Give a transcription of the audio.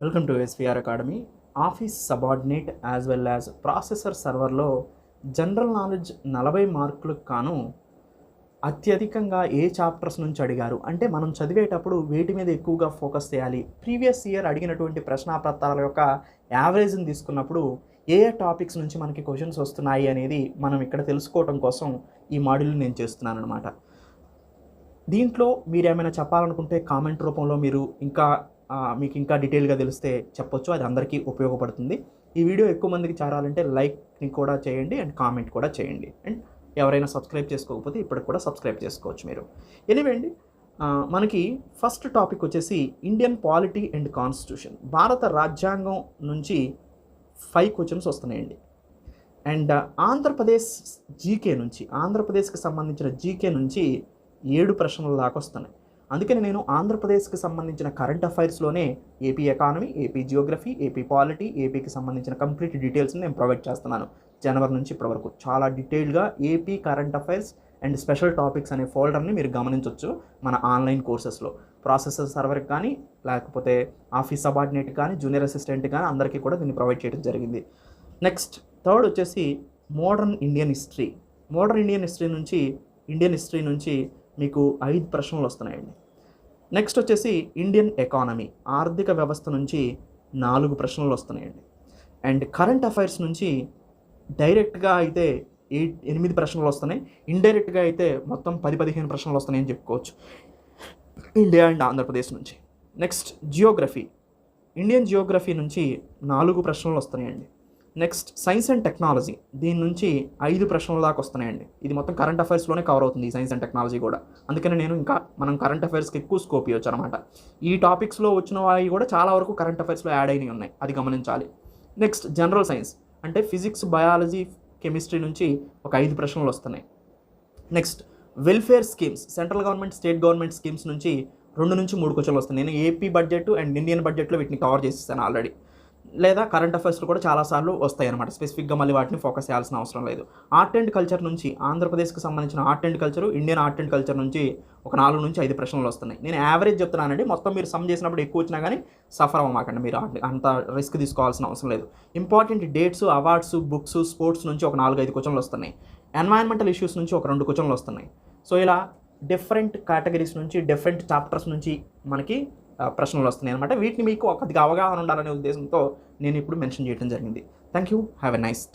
Welcome to SVR academy office subordinate as well as processor సర్వర్లో general knowledge నలభై మార్కులకు కాను అత్యధికంగా ఏ చాప్టర్స్ నుంచి అడిగారు? అంటే మనం చదివేటప్పుడు వేటి మీద ఎక్కువగా ఫోకస్ చేయాలి. ప్రీవియస్ ఇయర్ అడిగినటువంటి ప్రశ్నాపత్రాల యొక్క యావరేజ్ని తీసుకున్నప్పుడు ఏ ఏ టాపిక్స్ నుంచి మనకి క్వశ్చన్స్ వస్తున్నాయి అనేది మనం ఇక్కడ తెలుసుకోవడం కోసం ఈ మాడ్యూల్ నేను చేస్తున్నాను అనమాట దీంట్లో మీరు ఏమైనా చెప్పాలనుకుంటే కామెంట్ రూపంలో మీరు ఇంకా మీకు ఇంకా డీటెయిల్గా తెలిస్తే చెప్పొచ్చు అది అందరికీ ఉపయోగపడుతుంది. ఈ వీడియో ఎక్కువ మందికి చేరాలంటే లైక్ని కూడా చేయండి అండ్ కామెంట్ కూడా చేయండి. అండ్ ఎవరైనా సబ్స్క్రైబ్ చేసుకోకపోతే ఇప్పటికి కూడా సబ్స్క్రైబ్ చేసుకోవచ్చు మీరు. ఎనివే అండి మనకి ఫస్ట్ టాపిక్ వచ్చేసి ఇండియన్ పాలిటీ అండ్ కాన్స్టిట్యూషన్. భారత రాజ్యాంగం నుంచి ఫైవ్ క్వశ్చన్స్ వస్తున్నాయండి. అండ్ ఆంధ్రప్రదేశ్ జీకే నుంచి ఆంధ్రప్రదేశ్కి సంబంధించిన జీకే నుంచి ఏడు ప్రశ్నలు దాకా వస్తున్నాయి. అందుకని నేను ఆంధ్రప్రదేశ్కి సంబంధించిన current అఫైర్స్లోనే AP economy AP geography AP polity ఏపీకి సంబంధించిన కంప్లీట్ డీటెయిల్స్ని నేను ప్రొవైడ్ చేస్తున్నాను. జనవరి నుంచి ఇప్పటి వరకు చాలా డీటెయిల్డ్గా AP current affairs and special topics అనే ఫోల్డర్ని మీరు గమనించవచ్చు మన ఆన్లైన్ కోర్సెస్లో ప్రాసెసర్ సర్వర్కి కానీ లేకపోతే ఆఫీస్ సబార్డినేట్ కానీ జూనియర్ అసిస్టెంట్ కానీ అందరికీ కూడా దీన్ని ప్రొవైడ్ చేయడం జరిగింది. నెక్స్ట్ థర్డ్ వచ్చేసి modern Indian history modern Indian history నుంచి ఇండియన్ హిస్టరీ నుంచి మీకు ఐదు ప్రశ్నలు వస్తున్నాయండి. నెక్స్ట్ వచ్చేసి ఇండియన్ ఎకానమీ ఆర్థిక వ్యవస్థ నుంచి నాలుగు ప్రశ్నలు వస్తున్నాయండి. అండ్ కరెంట్ అఫైర్స్ నుంచి డైరెక్ట్గా అయితే ఎయిట్ ఎనిమిది ప్రశ్నలు వస్తున్నాయి. ఇండైరెక్ట్గా అయితే మొత్తం పది పదిహేను ప్రశ్నలు వస్తున్నాయని చెప్పుకోవచ్చు. ఇండియా అండ్ ఆంధ్రప్రదేశ్ నుంచి. నెక్స్ట్ జియోగ్రఫీ ఇండియన్ జియోగ్రఫీ నుంచి నాలుగు ప్రశ్నలు వస్తున్నాయండి. Next science and technology. దీని నుంచి ఐదు ప్రశ్నల దాకా వస్తున్నాయండి. ఇది మొత్తం కరెంట్ అఫైర్స్లోనే కవర్ అవుతుంది సైన్స్ అండ్ టెక్నాలజీ కూడా. అందుకని నేను ఇంకా మనం కరెంట్ అఫైర్స్కి ఎక్కువ స్కోప్ ఇవ్వచ్చు అనమాట ఈ టాపిక్స్లో వచ్చిన వాయి కూడా చాలా వరకు కరెంట్ అఫైర్స్లో యాడ్ అయినవి ఉన్నాయి. అది గమనించాలి. Next general science. అంటే ఫిజిక్స్ బయాలజీ కెమిస్ట్రీ నుంచి ఒక ఐదు ప్రశ్నలు వస్తున్నాయి. Next welfare schemes. Central government state government schemes నుంచి రెండు నుంచి మూడు క్వశ్చన్లు వస్తాయి నేను ఏపీ బడ్జెట్ అండ్ ఇండియన్ బడ్జెట్లో వీటిని కవర్ చేసేసాను ఆల్రెడీ. లేదా కరెంట్ అఫైర్స్లు కూడా చాలాసార్లు వస్తాయి అనమాట స్పెసిఫిక్గా మళ్ళీ వాటిని ఫోకస్ చేయాల్సిన అవసరం లేదు. ఆర్ట్ అండ్ కల్చర్ నుంచి ఆంధ్రప్రదేశ్కి సంబంధించిన art and culture Indian art and culture నుంచి ఒక నాలుగు నుంచి ఐదు ప్రశ్నలు వస్తున్నాయి. నేను యావరేజ్ చెప్తున్నానండి. మొత్తం మీరు సమ్ చేసినప్పుడు ఎక్కువ వచ్చినా కానీ సఫర్ అవ్వమాకండి. మీరు అంత రిస్క్ తీసుకోవాల్సిన అవసరం లేదు. Important dates awards books sports నుంచి ఒక నాలుగు ఐదు క్వశ్చన్లు వస్తున్నాయి. ఎన్వైరన్మెంటల్ ఇష్యూస్ నుంచి ఒక రెండు క్వశ్చన్లు వస్తున్నాయి. సో ఇలా డిఫరెంట్ కేటగిరీస్ నుంచి డిఫరెంట్ చాప్టర్స్ నుంచి మనకి ప్రశ్నలు వస్తున్నాయి అనమాట వీటిని మీకు కొద్దిగా అవగాహన ఉండాలనే ఉద్దేశంతో నేను ఇప్పుడు మెన్షన్ చేయడం జరిగింది. Thank you have a nice day